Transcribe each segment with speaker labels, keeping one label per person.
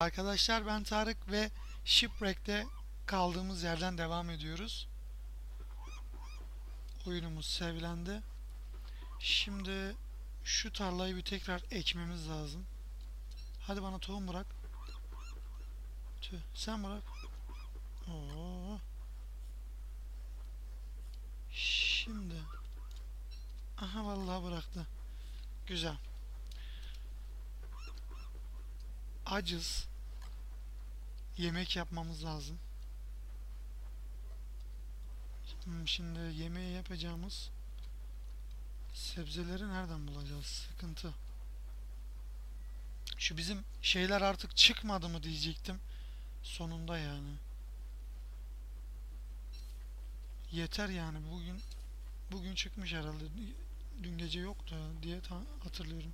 Speaker 1: Arkadaşlar ben Tarık ve Shipwreck'te kaldığımız yerden devam ediyoruz. Oyunumuz sevlendi. Şimdi şu tarlayı bir tekrar ekmemiz lazım. Hadi bana tohum bırak. Tüh, sen bırak. Oo. Şimdi. Aha vallahi bıraktı. Güzel. Acız. Yemek yapmamız lazım. Hmm, Şimdi yemeği yapacağımız sebzeleri nereden bulacağız? Sıkıntı. Şu bizim şeyler artık çıkmadı mı diyecektim. Sonunda yani. Yeter yani bugün bugün çıkmış herhalde. Dün gece yoktu diye hatırlıyorum.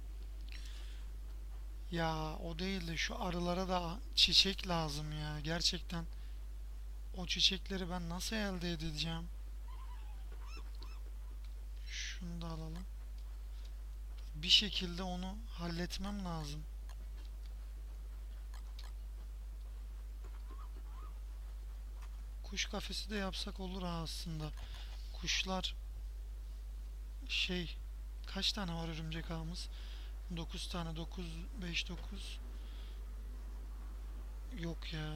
Speaker 1: Ya o değil de şu arılara da çiçek lazım ya. Gerçekten o çiçekleri ben nasıl elde edeceğim? Şunu da alalım. Bir şekilde onu halletmem lazım. Kuş kafesi de yapsak olur aslında. Kuşlar şey kaç tane var örümcek ağımız? 9 tane 9 5 9 yok ya.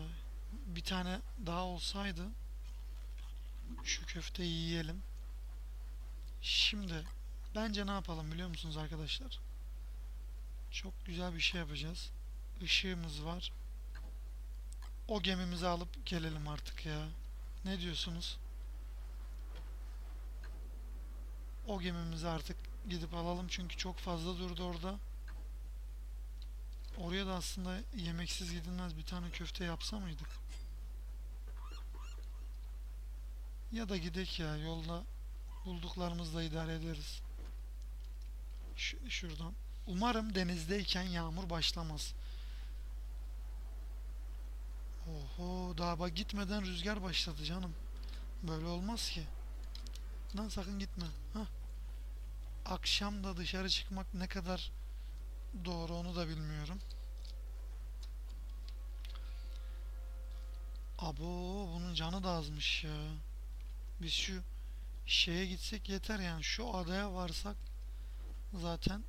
Speaker 1: Bir tane daha olsaydı şu köfteyi yiyelim. Şimdi bence ne yapalım biliyor musunuz arkadaşlar? Çok güzel bir şey yapacağız. Işığımız var. O gemimizi alıp gelelim artık ya. Ne diyorsunuz? O gemimizi artık gidip alalım çünkü çok fazla durdu orada. Oraya da aslında yemeksiz gidilmez bir tane köfte yapsa mıydık? Ya da gidek ya yolda bulduklarımızla idare ederiz. Ş- şuradan. Umarım denizdeyken yağmur başlamaz. Oho daha bak gitmeden rüzgar başladı canım. Böyle olmaz ki. Lan sakın gitme. Hah. Akşam da dışarı çıkmak ne kadar doğru onu da bilmiyorum. Abo bunun canı da azmış ya. Biz şu şeye gitsek yeter yani. Şu adaya varsak zaten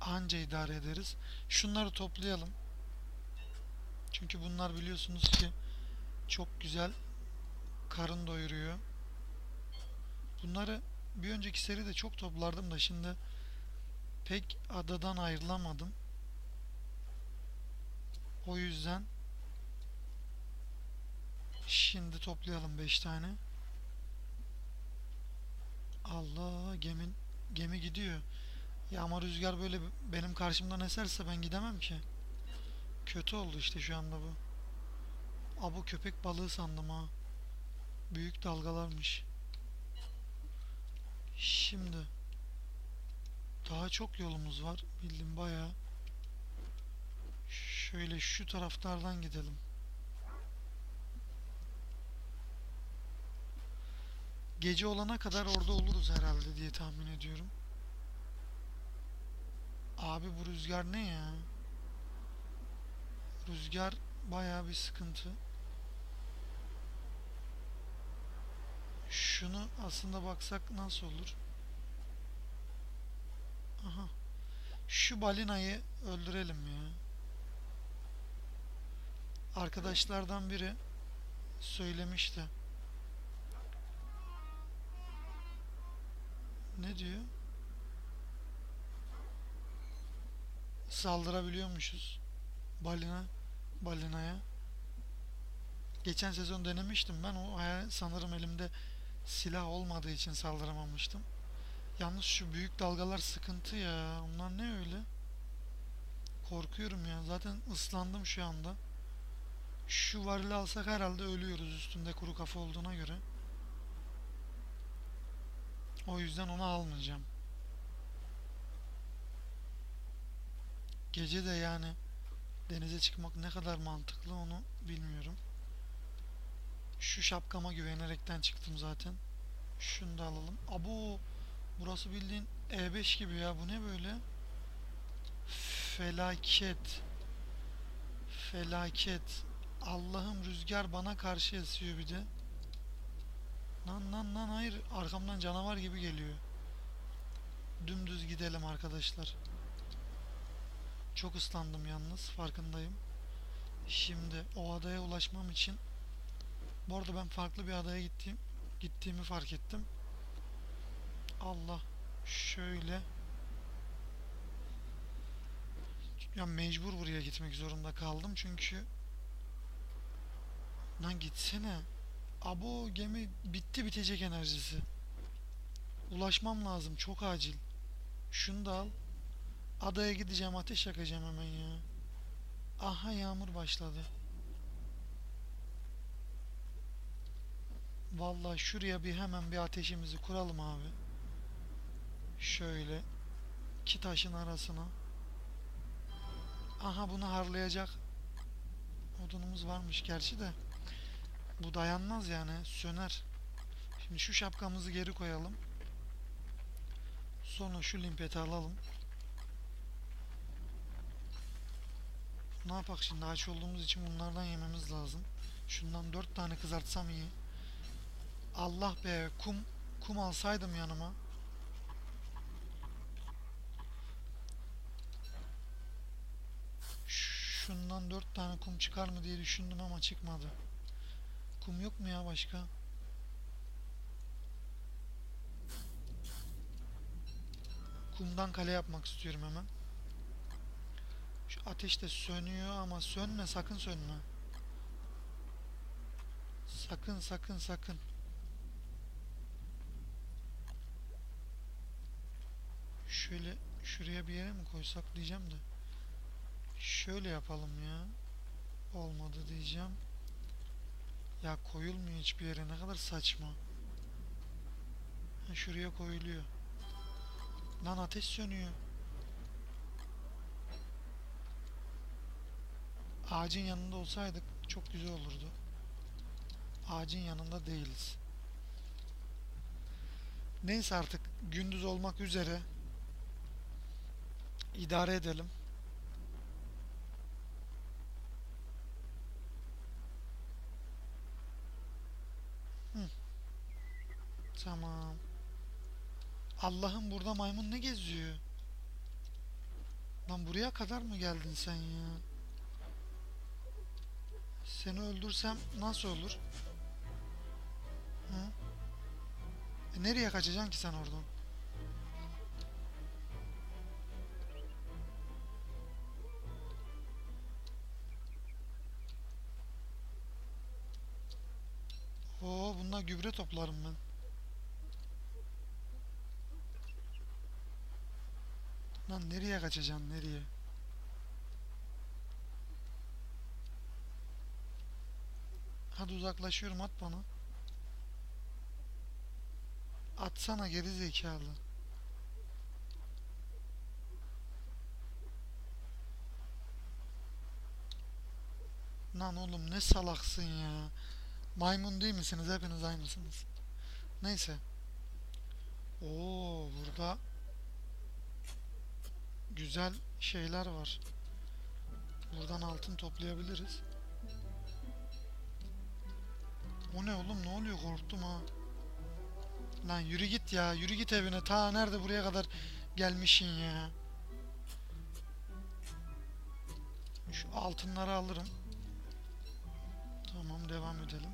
Speaker 1: anca idare ederiz. Şunları toplayalım. Çünkü bunlar biliyorsunuz ki çok güzel karın doyuruyor. Bunları bir önceki seride çok toplardım da şimdi pek adadan ayrılamadım. O yüzden şimdi toplayalım 5 tane. Allah gemin gemi gidiyor. Ya ama rüzgar böyle benim karşımdan eserse ben gidemem ki. Kötü oldu işte şu anda bu. Aa bu köpek balığı sandım ha. Büyük dalgalarmış. Şimdi daha çok yolumuz var. Bildim bayağı. Şöyle şu taraflardan gidelim. Gece olana kadar orada oluruz herhalde diye tahmin ediyorum. Abi bu rüzgar ne ya? Rüzgar bayağı bir sıkıntı. Şunu aslında baksak nasıl olur? Aha. Şu balinayı öldürelim ya. Arkadaşlardan biri söylemişti. Ne diyor? Saldırabiliyormuşuz. Balina balinaya. Geçen sezon denemiştim ben o sanırım elimde silah olmadığı için saldıramamıştım. Yalnız şu büyük dalgalar sıkıntı ya. Onlar ne öyle? Korkuyorum ya. Zaten ıslandım şu anda. Şu varili alsak herhalde ölüyoruz üstünde kuru kafa olduğuna göre. O yüzden onu almayacağım. Gece de yani denize çıkmak ne kadar mantıklı onu bilmiyorum. Şu şapkama güvenerekten çıktım zaten. Şunu da alalım. Abo burası bildiğin E5 gibi ya. Bu ne böyle? Felaket. Felaket. Allah'ım rüzgar bana karşı esiyor bir de. Lan lan lan hayır arkamdan canavar gibi geliyor. Dümdüz gidelim arkadaşlar. Çok ıslandım yalnız farkındayım. Şimdi o adaya ulaşmam için bu arada ben farklı bir adaya gittiğim gittiğimi fark ettim. Allah şöyle. Ya mecbur buraya gitmek zorunda kaldım çünkü. Lan gitsene. Abo gemi bitti bitecek enerjisi. Ulaşmam lazım çok acil. Şunu da al. Adaya gideceğim ateş yakacağım hemen ya. Aha yağmur başladı. Vallahi şuraya bir hemen bir ateşimizi kuralım abi. Şöyle iki taşın arasına. Aha bunu harlayacak odunumuz varmış gerçi de. Bu dayanmaz yani söner. Şimdi şu şapkamızı geri koyalım. Sonra şu limpeti alalım. Ne yapak şimdi aç olduğumuz için bunlardan yememiz lazım. Şundan dört tane kızartsam iyi. Allah be kum kum alsaydım yanıma. Şundan dört tane kum çıkar mı diye düşündüm ama çıkmadı. Kum yok mu ya başka? Kumdan kale yapmak istiyorum hemen. Şu ateş de sönüyor ama sönme sakın sönme. Sakın sakın sakın. Şöyle şuraya bir yere mi koysak diyeceğim de. Şöyle yapalım ya. Olmadı diyeceğim. Ya koyulmuyor hiçbir yere ne kadar saçma. Ha, şuraya koyuluyor. Lan ateş sönüyor. Ağacın yanında olsaydık çok güzel olurdu. Ağacın yanında değiliz. Neyse artık gündüz olmak üzere idare edelim. Hı. Tamam. Allah'ım burada maymun ne geziyor? Lan buraya kadar mı geldin sen ya? Seni öldürsem nasıl olur? Hı? E nereye kaçacaksın ki sen oradan? Oo bunlar gübre toplarım ben. Lan nereye kaçacaksın nereye? Hadi uzaklaşıyorum at bana. Atsana geri zekalı. Lan oğlum ne salaksın ya. Maymun değil misiniz? Hepiniz aynısınız. Neyse. Oo burada güzel şeyler var. Buradan altın toplayabiliriz. O ne oğlum ne oluyor korktum ha. Lan yürü git ya yürü git evine ta nerede buraya kadar gelmişsin ya. Şu altınları alırım. Tamam devam edelim.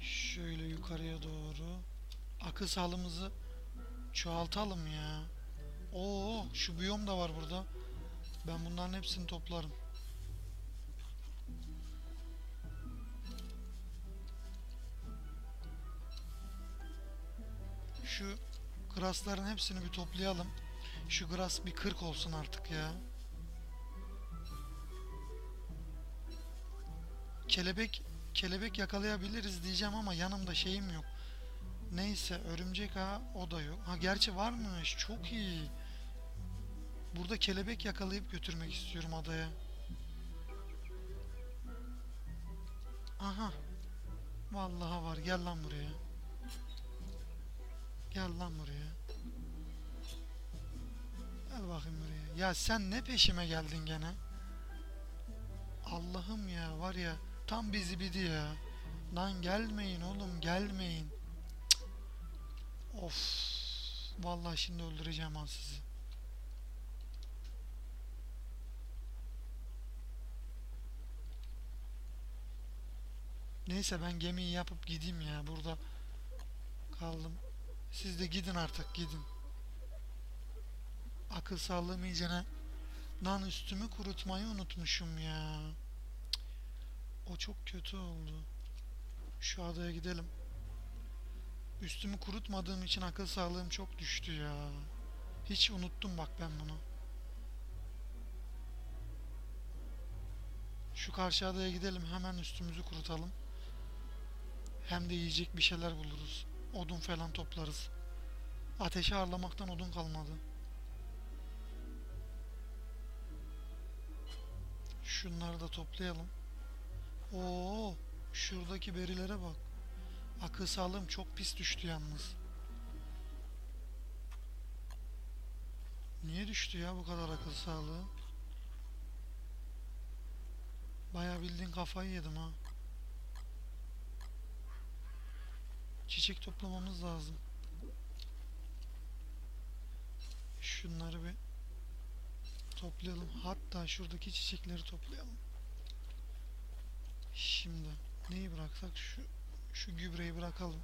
Speaker 1: Şöyle yukarıya doğru. Akıl sağlığımızı çoğaltalım ya. Oo şu biyom da var burada. Ben bunların hepsini toplarım. Şu grasların hepsini bir toplayalım. Şu gras bir 40 olsun artık ya. Kelebek kelebek yakalayabiliriz diyeceğim ama yanımda şeyim yok. Neyse örümcek ha o da yok. Ha gerçi varmış. Çok iyi. Burada kelebek yakalayıp götürmek istiyorum adaya. Aha. Vallahi var. Gel lan buraya. Gel lan buraya. Gel bakayım buraya. Ya sen ne peşime geldin gene? Allah'ım ya var ya tam bizi bidi ya. Lan gelmeyin oğlum gelmeyin. Of. Vallahi şimdi öldüreceğim ha sizi. Neyse ben gemiyi yapıp gideyim ya. Burada kaldım. Siz de gidin artık gidin. Akıl sağlığım iyicene. Lan üstümü kurutmayı unutmuşum ya. O çok kötü oldu. Şu adaya gidelim. Üstümü kurutmadığım için akıl sağlığım çok düştü ya. Hiç unuttum bak ben bunu. Şu karşı adaya gidelim hemen üstümüzü kurutalım. Hem de yiyecek bir şeyler buluruz. Odun falan toplarız. Ateşi ağırlamaktan odun kalmadı. Şunları da toplayalım. Oo, şuradaki berilere bak. Akıl sağlığım çok pis düştü yalnız. Niye düştü ya bu kadar akıl sağlığı? Bayağı bildiğin kafayı yedim ha. Çiçek toplamamız lazım. Şunları bir toplayalım. Hatta şuradaki çiçekleri toplayalım. Şimdi neyi bıraksak şu şu gübreyi bırakalım.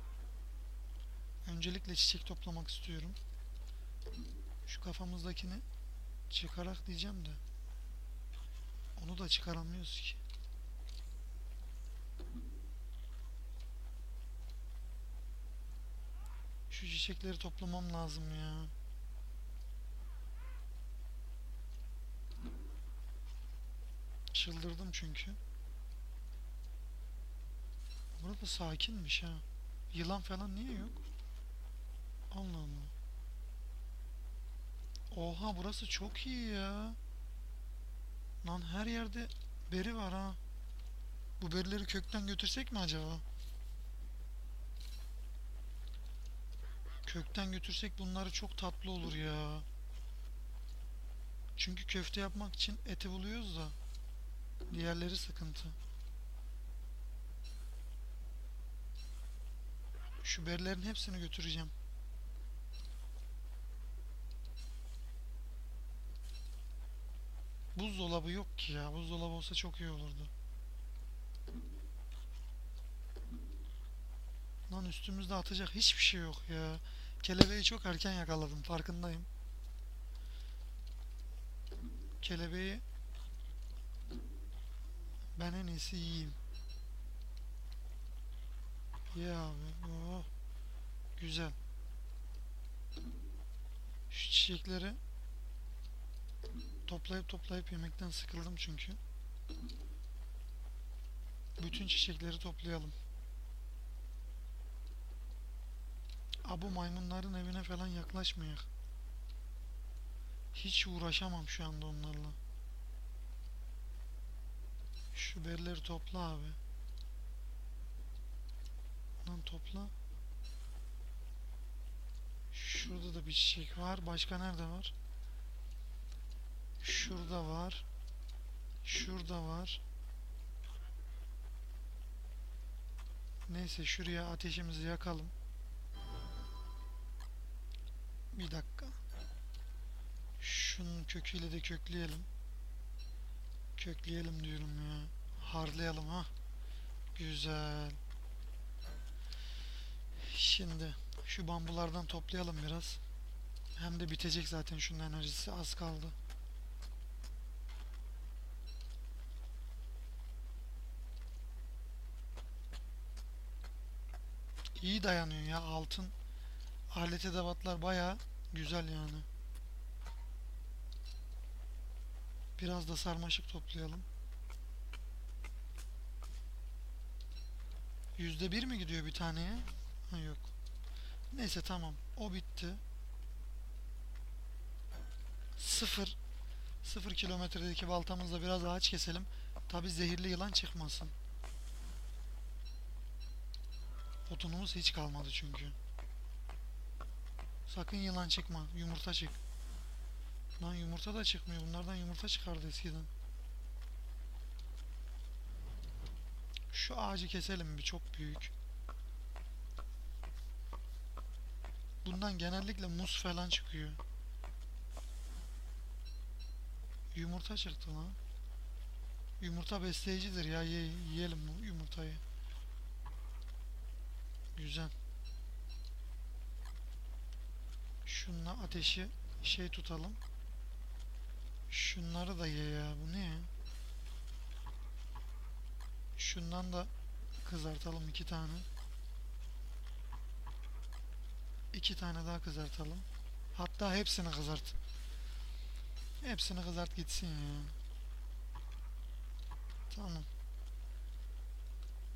Speaker 1: Öncelikle çiçek toplamak istiyorum. Şu kafamızdakini çıkarak diyeceğim de onu da çıkaramıyoruz ki. Şu çiçekleri toplamam lazım ya. Çıldırdım çünkü. Burada sakinmiş ha. Yılan falan niye yok? Allah Allah. Oha burası çok iyi ya. Lan her yerde beri var ha. Bu berileri kökten götürsek mi acaba? Kökten götürsek bunları çok tatlı olur ya. Çünkü köfte yapmak için eti buluyoruz da. Diğerleri sıkıntı. Şu berilerin hepsini götüreceğim. Buzdolabı yok ki ya. Buzdolabı olsa çok iyi olurdu. Lan üstümüzde atacak hiçbir şey yok ya. Kelebeği çok erken yakaladım farkındayım. Kelebeği ben en iyisi yiyeyim. Ye abi. Oh. Güzel. Şu çiçekleri toplayıp toplayıp yemekten sıkıldım çünkü. Bütün çiçekleri toplayalım. Abu maymunların evine falan yaklaşmayak. Hiç uğraşamam şu anda onlarla. Şu berileri topla abi. Lan topla. Şurada da bir çiçek var. Başka nerede var? Şurada var. Şurada var. Neyse şuraya ateşimizi yakalım. Bir dakika. Şunun köküyle de kökleyelim. Kökleyelim diyorum ya. Harlayalım ha. Güzel. Şimdi şu bambulardan toplayalım biraz. Hem de bitecek zaten şunun enerjisi az kaldı. İyi dayanıyor ya altın alet edevatlar baya güzel yani. Biraz da sarmaşık toplayalım. Yüzde bir mi gidiyor bir taneye? Ha yok. Neyse tamam. O bitti. Sıfır. Sıfır kilometredeki baltamızla biraz ağaç keselim. Tabi zehirli yılan çıkmasın. Otunumuz hiç kalmadı çünkü. Sakın yılan çıkma. Yumurta çık. Lan yumurta da çıkmıyor. Bunlardan yumurta çıkardı eskiden. Şu ağacı keselim bir çok büyük. Bundan genellikle muz falan çıkıyor. Yumurta çıktı lan. Yumurta besleyicidir ya ye, yiyelim bu yumurtayı. Güzel. Şununla ateşi şey tutalım. Şunları da ye ya bu ne ya? Şundan da kızartalım iki tane. İki tane daha kızartalım. Hatta hepsini kızart. Hepsini kızart gitsin ya. Tamam.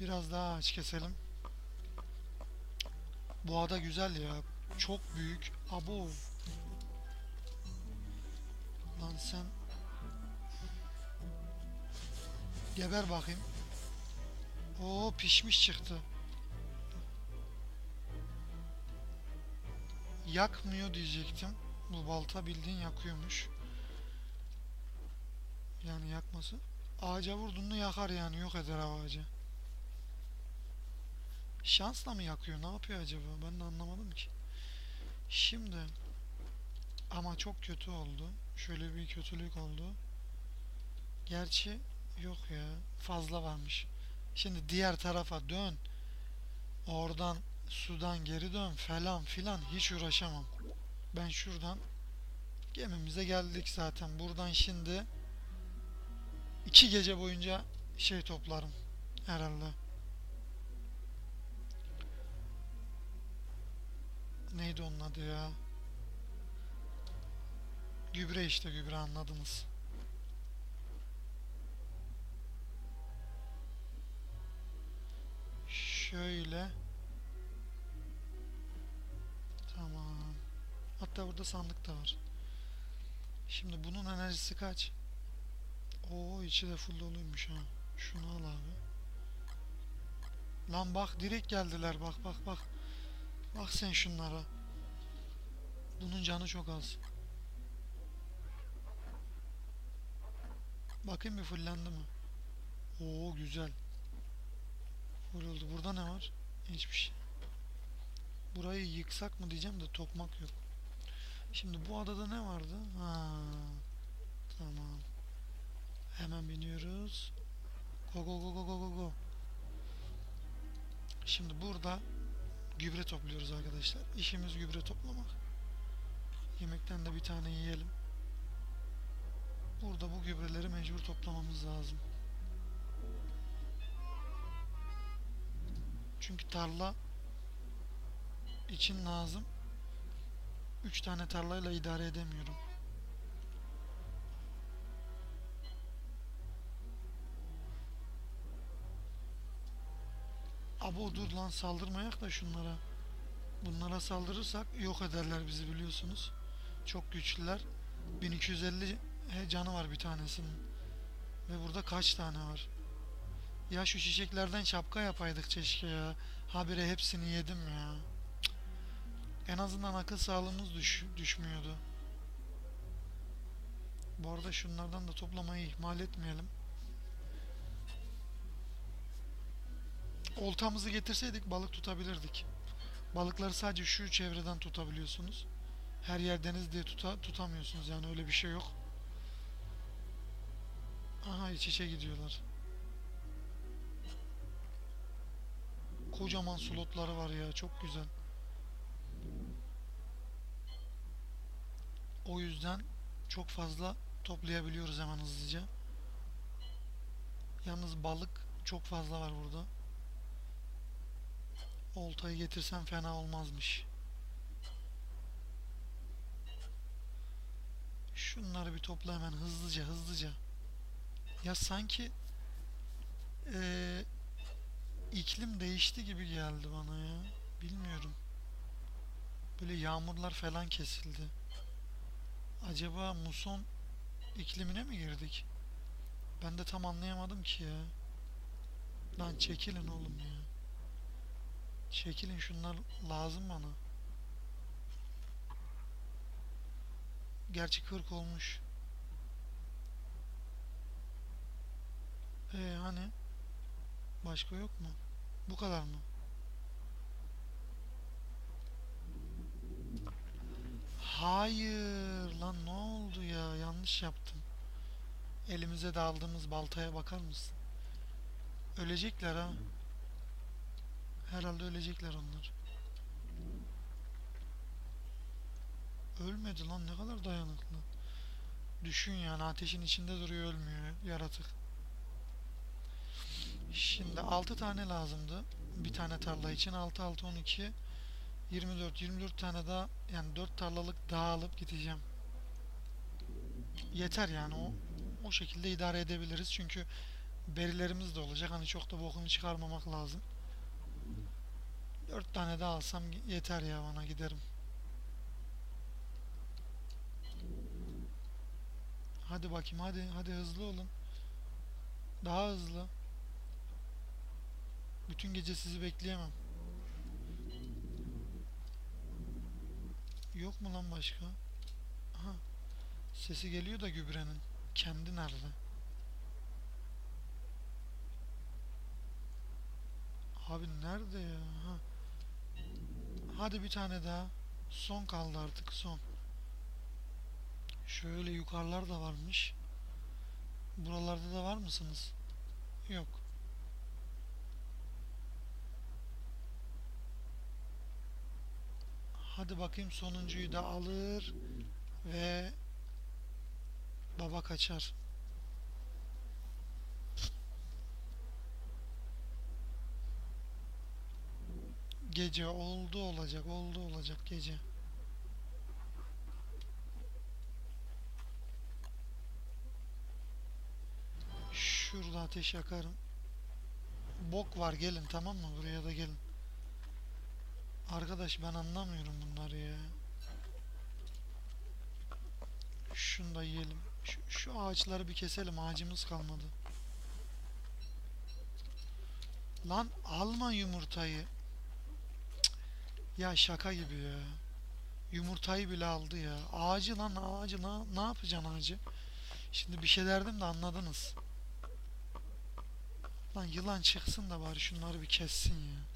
Speaker 1: Biraz daha ağaç keselim. Bu ada güzel ya. Çok büyük. Abo. Lan sen geber bakayım. Oo pişmiş çıktı. Yakmıyor diyecektim. Bu balta bildiğin yakıyormuş. Yani yakması. Ağaca vurduğunu yakar yani yok eder ağacı. Şansla mı yakıyor? Ne yapıyor acaba? Ben de anlamadım ki. Şimdi ama çok kötü oldu. Şöyle bir kötülük oldu. Gerçi yok ya. Fazla varmış. Şimdi diğer tarafa dön. Oradan sudan geri dön falan filan hiç uğraşamam. Ben şuradan gemimize geldik zaten. Buradan şimdi iki gece boyunca şey toplarım herhalde. Neydi onun adı ya? Gübre işte gübre anladınız. Şöyle. Hatta burada sandık da var. Şimdi bunun enerjisi kaç? Oo içi de full doluymuş ha. Şunu al abi. Lan bak direkt geldiler bak bak bak. Bak sen şunlara. Bunun canı çok az. Bakayım bir fullendi mi? Oo güzel. Full oldu. Burada ne var? Hiçbir şey. Burayı yıksak mı diyeceğim de tokmak yok. Şimdi bu adada ne vardı? Ha, tamam. Hemen biniyoruz. Go go go go go go. Şimdi burada gübre topluyoruz arkadaşlar. İşimiz gübre toplamak. Yemekten de bir tane yiyelim. Burada bu gübreleri mecbur toplamamız lazım. Çünkü tarla için lazım. 3 tane tarlayla idare edemiyorum. Abo dur lan saldırmayak da şunlara. Bunlara saldırırsak yok ederler bizi biliyorsunuz. Çok güçlüler. 1250 he, canı var bir tanesinin. Ve burada kaç tane var? Ya şu çiçeklerden şapka yapaydık keşke ya. Habire hepsini yedim ya. En azından akıl sağlığımız düş düşmüyordu. Bu arada şunlardan da toplamayı ihmal etmeyelim. Oltamızı getirseydik balık tutabilirdik. Balıkları sadece şu çevreden tutabiliyorsunuz. Her yer deniz diye tuta, tutamıyorsunuz yani öyle bir şey yok. Aha iç içe gidiyorlar. Kocaman slotları var ya çok güzel. O yüzden çok fazla toplayabiliyoruz hemen hızlıca. Yalnız balık çok fazla var burada. Oltayı getirsem fena olmazmış. Şunları bir topla hemen hızlıca hızlıca. Ya sanki eee, iklim değişti gibi geldi bana ya. Bilmiyorum. Böyle yağmurlar falan kesildi. Acaba muson iklimine mi girdik? Ben de tam anlayamadım ki ya. Lan çekilin oğlum ya. Çekilin şunlar lazım bana. Gerçi 40 olmuş. E hani başka yok mu? Bu kadar mı? Hayır lan ne oldu ya? Yanlış yaptım. Elimize de baltaya bakar mısın? Ölecekler ha. Herhalde ölecekler onlar. Ölmedi lan ne kadar dayanıklı. Düşün yani ateşin içinde duruyor ölmüyor yaratık. Şimdi 6 tane lazımdı. Bir tane tarla için 6 6 12 24 24 tane daha yani 4 tarlalık daha alıp gideceğim. Yeter yani o o şekilde idare edebiliriz çünkü berilerimiz de olacak. Hani çok da bokunu çıkarmamak lazım. 4 tane daha alsam yeter ya bana giderim. Hadi bakayım hadi hadi hızlı olun. Daha hızlı. Bütün gece sizi bekleyemem. Yok mu lan başka? Aha. Sesi geliyor da gübrenin. Kendi nerede? Abi nerede ya? Ha. Hadi bir tane daha. Son kaldı artık son. Şöyle yukarılar da varmış. Buralarda da var mısınız? Yok. Hadi bakayım sonuncuyu da alır ve baba kaçar. Gece oldu olacak, oldu olacak gece. Şurada ateş yakarım. Bok var gelin tamam mı? Buraya da gelin. Arkadaş ben anlamıyorum bunları ya. Şunu da yiyelim. Şu, şu ağaçları bir keselim. Ağacımız kalmadı. Lan alma yumurtayı. Ya şaka gibi ya. Yumurtayı bile aldı ya. Ağacı lan ağacı lan. Ne yapacaksın ağacı? Şimdi bir şey derdim de anladınız. Lan yılan çıksın da bari şunları bir kessin ya.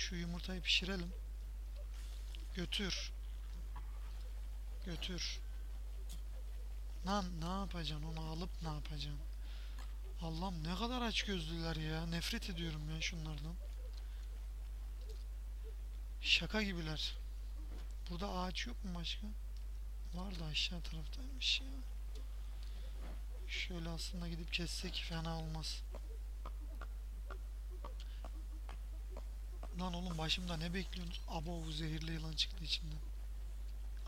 Speaker 1: Şu yumurtayı pişirelim. Götür. Götür. Lan ne yapacaksın onu alıp ne yapacaksın? Allah'ım ne kadar aç gözlüler ya. Nefret ediyorum ya şunlardan. Şaka gibiler. Burada ağaç yok mu başka? Var da aşağı taraftaymış ya. Şöyle aslında gidip kessek fena olmaz. Lan oğlum başımda ne bekliyorsunuz? Abo bu zehirli yılan çıktı içinden.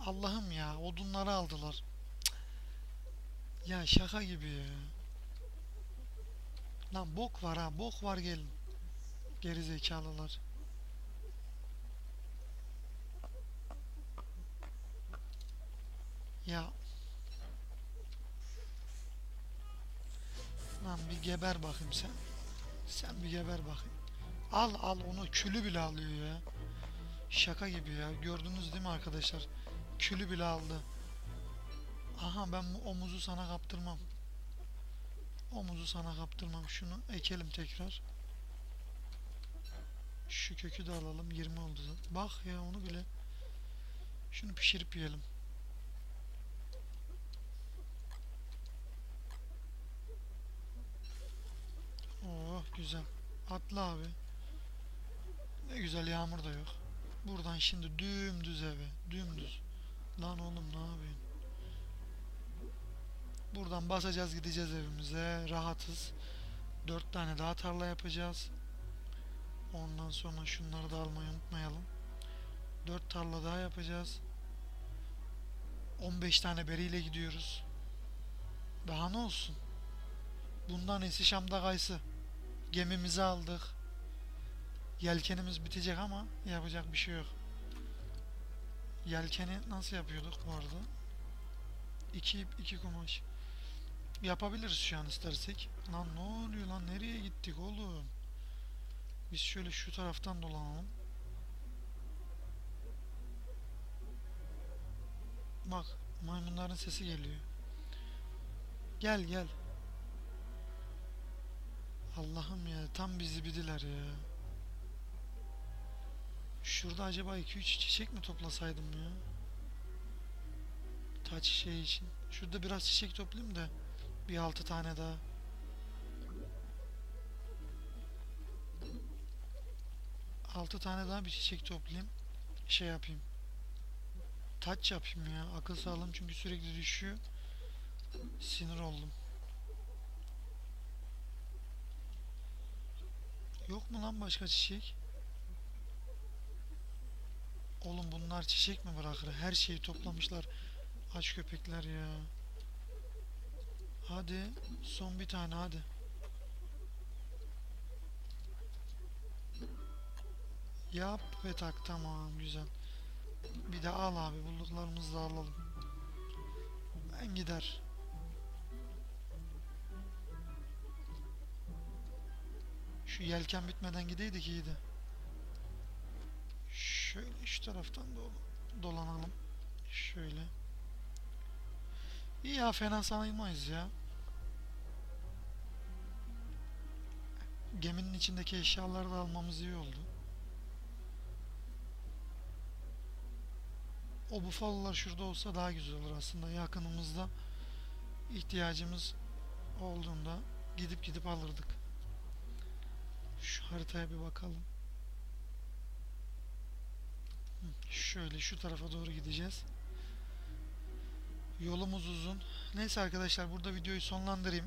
Speaker 1: Allah'ım ya odunları aldılar. Cık. Ya şaka gibi ya. Lan bok var ha bok var gelin. Geri zekalılar. Ya Lan bir geber bakayım sen. Sen bir geber bakayım. Al al onu külü bile alıyor ya. Şaka gibi ya. Gördünüz değil mi arkadaşlar? Külü bile aldı. Aha ben omuzu sana kaptırmam. Omuzu sana kaptırmam. Şunu ekelim tekrar. Şu kökü de alalım. 20 oldu. Bak ya onu bile. Şunu pişirip yiyelim. Oh güzel. Atla abi. Ne güzel yağmur da yok. Buradan şimdi dümdüz eve. Dümdüz. Lan oğlum ne yapıyorsun? Buradan basacağız gideceğiz evimize. Rahatız. Dört tane daha tarla yapacağız. Ondan sonra şunları da almayı unutmayalım. Dört tarla daha yapacağız. 15 tane beriyle gidiyoruz. Daha ne olsun? Bundan iyisi Şam'da kaysı. Gemimizi aldık. Yelkenimiz bitecek ama yapacak bir şey yok. Yelkeni nasıl yapıyorduk bu arada? İki ip, iki kumaş. Yapabiliriz şu an istersek. Lan ne oluyor lan? Nereye gittik oğlum? Biz şöyle şu taraftan dolanalım. Bak maymunların sesi geliyor. Gel gel. Allah'ım ya tam bizi bidiler ya. Şurada acaba 2-3 çiçek mi toplasaydım ya? Taç şey için. Şurada biraz çiçek toplayayım da bir 6 tane daha. Altı tane daha bir çiçek toplayayım. Şey yapayım. Taç yapayım ya. Akıl sağlığım çünkü sürekli düşüyor. Sinir oldum. Yok mu lan başka çiçek? Oğlum bunlar çiçek mi bırakır? Her şeyi toplamışlar. Aç köpekler ya. Hadi son bir tane hadi. Yap ve tak tamam güzel. Bir de al abi bulduklarımızı da alalım. Ben gider. Şu yelken bitmeden gideydik iyiydi. Şu taraftan dol- dolanalım. Şöyle. İyi ya fena sayılmayız ya. Geminin içindeki eşyaları da almamız iyi oldu. O bufalolar şurada olsa daha güzel olur aslında. Yakınımızda ihtiyacımız olduğunda gidip gidip alırdık. Şu haritaya bir bakalım. Hı, Şöyle şu tarafa doğru gideceğiz. Yolumuz uzun. Neyse arkadaşlar burada videoyu sonlandırayım.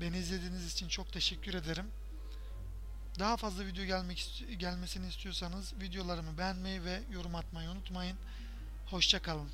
Speaker 1: Beni izlediğiniz için çok teşekkür ederim. Daha fazla video gelmek gelmesini istiyorsanız videolarımı beğenmeyi ve yorum atmayı unutmayın. Hoşça kalın.